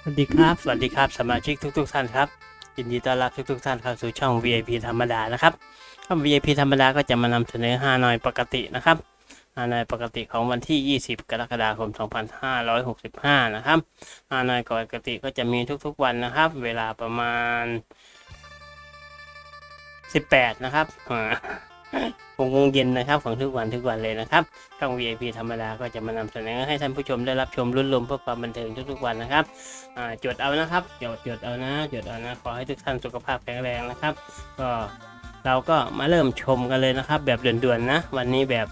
สวัสดีครับ สวัสดีครับ สมาชิกทุก ๆ ท่านครับ ยินดีต้อนรับทุกๆท่านเข้าสู่ช่อง VIP ธรรมดานะครับช่อง VIP ธรรมดาก็จะมานำเสนอฮานอยปกตินะครับฮานอยปกติของวันที่ 20 กรกฎาคม 2565 นะครับฮานอยปกติก็จะมีทุกๆวันนะครับ เวลาประมาณ 18 นะครับ หกโมงเย็นนะครับของทุกวันทุกวันเลยนะครับช่อง VIP ธรรมดาก็จะมานำเสนอให้ท่านผู้ชมได้รับชมรุ่นลมเพื่อความบันเทิงทุกๆวันนะครับจดเอานะครับจดจดเอานะจดเอานะขอให้ทุกท่านสุขภาพแข็งแรงนะครับ ก็เราก็มาเริ่มชมกันเลยนะครับ แบบด่วนๆนะ วันนี้แบบ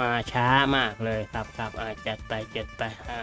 มาช้ามากเลยครับครับจัดไปจัดไปอ่า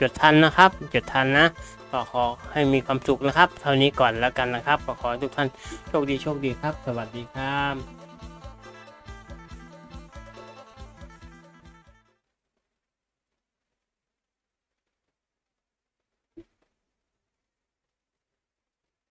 จดทันนะครับจดทันนะก็ขอให้มีความสุขนะครับ เท่านี้ก่อนแล้วกันนะครับ ขอขอให้ทุกท่านโชคดีโชคดีครับ สวัสดีครับ